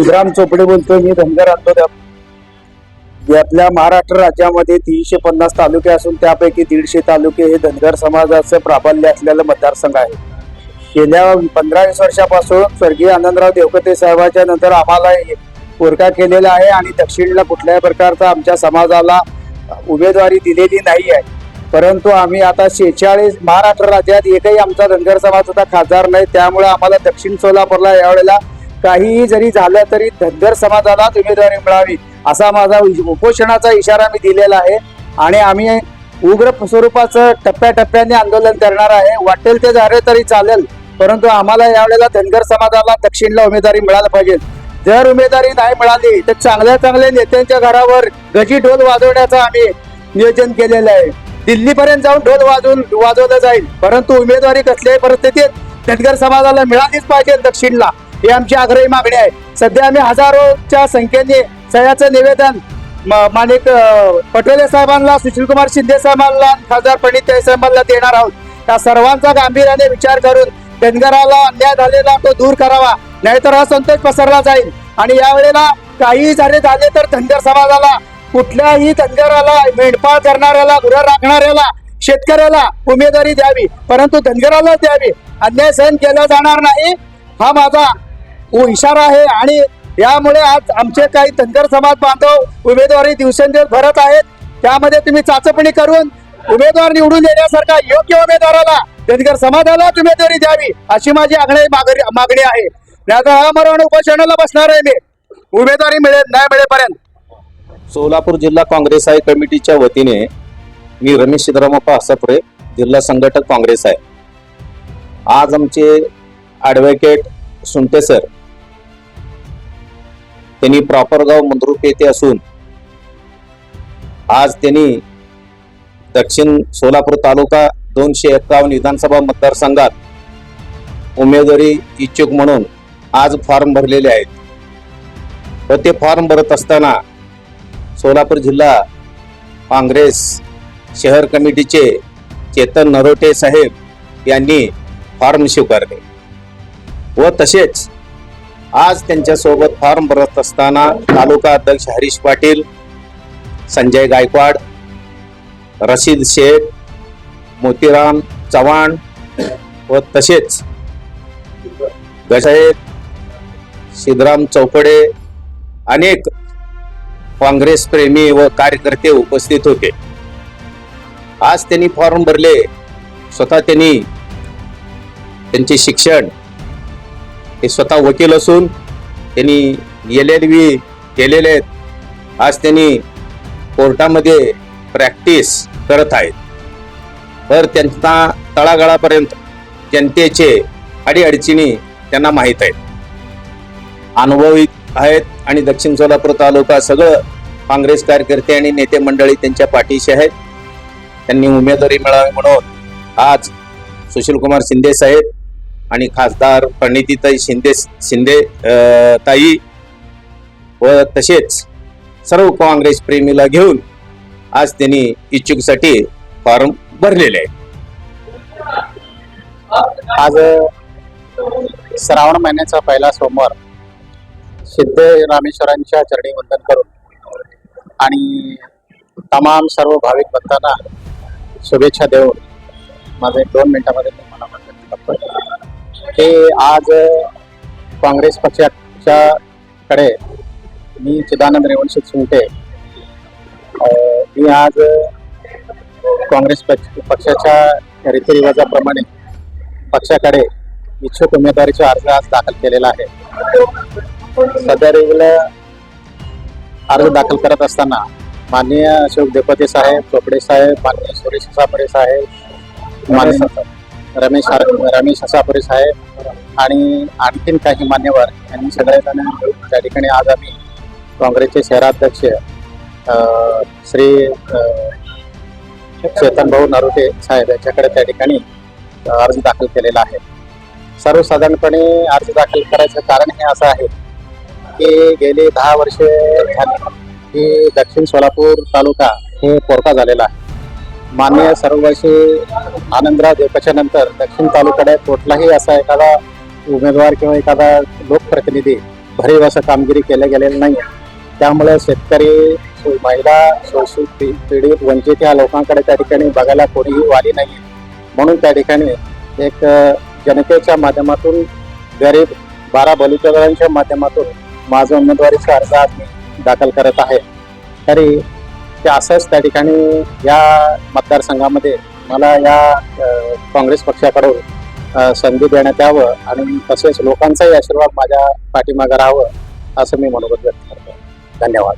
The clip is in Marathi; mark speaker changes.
Speaker 1: सुधराम चोपडे बोलतोय मी धनगर आंदोलन यातल्या महाराष्ट्र राज्यामध्ये तीनशे पन्नास तालुके असून त्यापैकी दीडशे तालुके हे धनगर समाजाचं प्राबल्य असलेलं मतदारसंघ आहे. गेल्या पंधरा वीस वर्षापासून स्वर्गीय आनंदराव देवकते साहेबाच्या नंतर आम्हाला पोरका केलेला आहे आणि दक्षिणला कुठल्याही प्रकारचा आमच्या समाजाला उमेदवारी दिलेली नाही आहे. परंतु आम्ही आता शेहेचाळीस महाराष्ट्र राज्यात एकही आमचा धनगर समाजाचा खासदार नाही. त्यामुळे आम्हाला दक्षिण सोलापूरला यावेळेला काहीही जरी झालं तरी धनगर समाजालाच उमेदवारी मिळावी असा माझा उपोषणाचा इशारा मी दिलेला आहे. आणि आम्ही उग्र स्वरूपाचं टप्प्याटप्प्याने आंदोलन करणार आहे. वाटेल ते झाले तरी चालेल परंतु आम्हाला यावेळेला धनगर समाजाला दक्षिणला उमेदवारी मिळायला पाहिजे. जर उमेदवारी नाही मिळाली तर चांगल्या चांगल्या नेत्यांच्या घरावर गजी ढोल वाजवण्याचं आम्ही नियोजन केलेलं आहे. दिल्लीपर्यंत जाऊन ढोल वाजवून वाजवलं जाईल परंतु उमेदवारी कसल्याही परिस्थितीत धनगर समाजाला मिळालीच पाहिजे दक्षिणला. ही आमची आग्रही मागणी आहे. सध्या आम्ही हजारोच्या संख्येने सह्याचं निवेदन माणिक पटोले साहेबांना सुशीलकुमार शिंदे साहेबांना खासदार पंडित साहेबांना देणार आहोत. त्या सर्वांचा गांभीर्याने विचार करून धनगराला अन्याय झालेला तो दूर करावा. नाहीतर हा संतोष पसरला जाईल. आणि यावेळेला काही झाले झाले तर धनगर समाजाला कुठल्याही धनगराला मेंढपाळ करणाऱ्याला गुरं राखणाऱ्याला शेतकऱ्याला उमेदवारी द्यावी. परंतु धनगराला द्यावी. अन्याय सहन केला जाणार नाही. हा माझा उ- इशारा आहे आणि यामुळे आज आमचे काही धनगर समाज बांधव उमेदवारी दिवसेंदिवस भरत आहेत. त्यामध्ये तुम्ही चाचपणी करून उमेदवार निवडून देण्यासारखा योग्य उमेदवाराला धनगर समाजाला उमेदवारी द्यावी अशी माझी आग्रही मागणी मागणी आहे. नाहीतर अमरण उपोषणाला बसणार आहे मी. उमेदवारी मिळेल नाही मिळेपर्यंत.
Speaker 2: सोलापूर जिल्हा काँग्रेस आहे कमिटीच्या वतीने मी रमेश सिद्धरामप्पा हसापुरे जिल्हा संघटक काँग्रेस आहे. आज आमचे ॲडव्होकेट सुंटे सर त्यांनी प्रॉपर गाव मंद्रुप येथे असून आज त्यांनी दक्षिण सोलापूर तालुका दोनशे एक्कावन्न विधानसभा मतदारसंघात उमेदवारी इच्छुक म्हणून आज फॉर्म भरलेले आहेत. व ते फॉर्म भरत असताना सोलापूर जिल्हा काँग्रेस शहर कमिटीचे चेतन नरोटे साहेब यांनी फॉर्म स्वीकारले. व तसेच आज त्यांच्यासोबत फॉर्म भरत असताना तालुका अध्यक्ष हरीश पाटील संजय गायकवाड रशीद शेख मोतीराम चव्हाण व तसेच गसाहेब सिद्धराम चौकडे अनेक काँग्रेस प्रेमी व कार्यकर्ते उपस्थित होते. आज त्यांनी फॉर्म भरले. स्वतः त्यांनी त्यांचे शिक्षण हे स्वतः वकील असून त्यांनी एल एल व्ही केलेले आहेत. आज त्यांनी कोर्टामध्ये प्रॅक्टिस करत आहेत. तर त्यांना तळागाळापर्यंत जनतेचे अडीअडचणी त्यांना माहीत आहेत. अनुभवी आहेत आणि दक्षिण सोलापूर तालुका सगळं काँग्रेस कार्यकर्ते आणि नेते मंडळी त्यांच्या पाठीशी आहेत. त्यांनी उमेदवारी मिळावी म्हणून आज सुशीलकुमार शिंदे साहेब आणि खासदार प्रणितीताई शिंदे शिंदे ताई व तसेच सर्व काँग्रेस प्रेमीला घेऊन आज त्यांनी इच्छुकसाठी फॉर्म भरलेले आहे
Speaker 3: आज श्रावण महिन्याचा पहिला सोमवार सिद्ध रामेश्वरांच्या चरणी वंदन करून आणि तमाम सर्व भाविक भक्तांना शुभेच्छा देऊन माझे दोन मिनिटामध्ये मला व्यक्त ते आज काँग्रेस पक्षाच्या कडे मी चिदानंद रेवणसिंग सुंटे मी आज काँग्रेस पक्ष पक्षाच्या रीतिरिवाजाप्रमाणे पक्षाकडे इच्छुक उमेदवारीचा अर्ज आज दाखल केलेला आहे. सध्या रेग्युलर अर्ज दाखल करत असताना माननीय अशोक देपते साहेब चोपडे साहेब माननीय सुरेश सापडे साहेब माननीय रमेश रमेश सापरे साहेब आणि आणखीन काही मान्यवर यांनी सगळेजण मिळून त्या ठिकाणी आज आम्ही काँग्रेसचे शहराध्यक्ष अं, श्री चेतनभाऊ नरोटे साहेब यांच्याकडे त्या ठिकाणी अर्ज दाखल केलेला आहे. सर्वसाधारणपणे अर्ज दाखल करायचं कारण हे असं आहे की गेली दहा वर्षे झाली की दक्षिण सोलापूर तालुका हे पोरका झालेला आहे. मान्य सर्ववर्षी आनंदराव देवकाच्या नंतर दक्षिण तालुक्यात कुठलाही असा एखादा उमेदवार किंवा एखादा लोकप्रतिनिधी भरीव असं कामगिरी केलं गेलेलं नाही. आहे त्यामुळे शेतकरी महिला शोषित पीडित वंचित या लोकांकडे त्या ठिकाणी बघायला कोणीही वाली नाही म्हणून त्या ठिकाणी एक जनतेच्या माध्यमातून गरीब बारा बलुतेदारांच्या माध्यमातून माझा उमेदवारीचा अर्ज आज मी दाखल करत आहे. तरी ते असंच त्या ठिकाणी या मतदारसंघामध्ये मला या काँग्रेस पक्षाकडून संधी देण्यात यावं आणि तसेच लोकांचाही आशीर्वाद माझ्या पाठीमागे राहावं असं मी मनोगत व्यक्त करतो. धन्यवाद.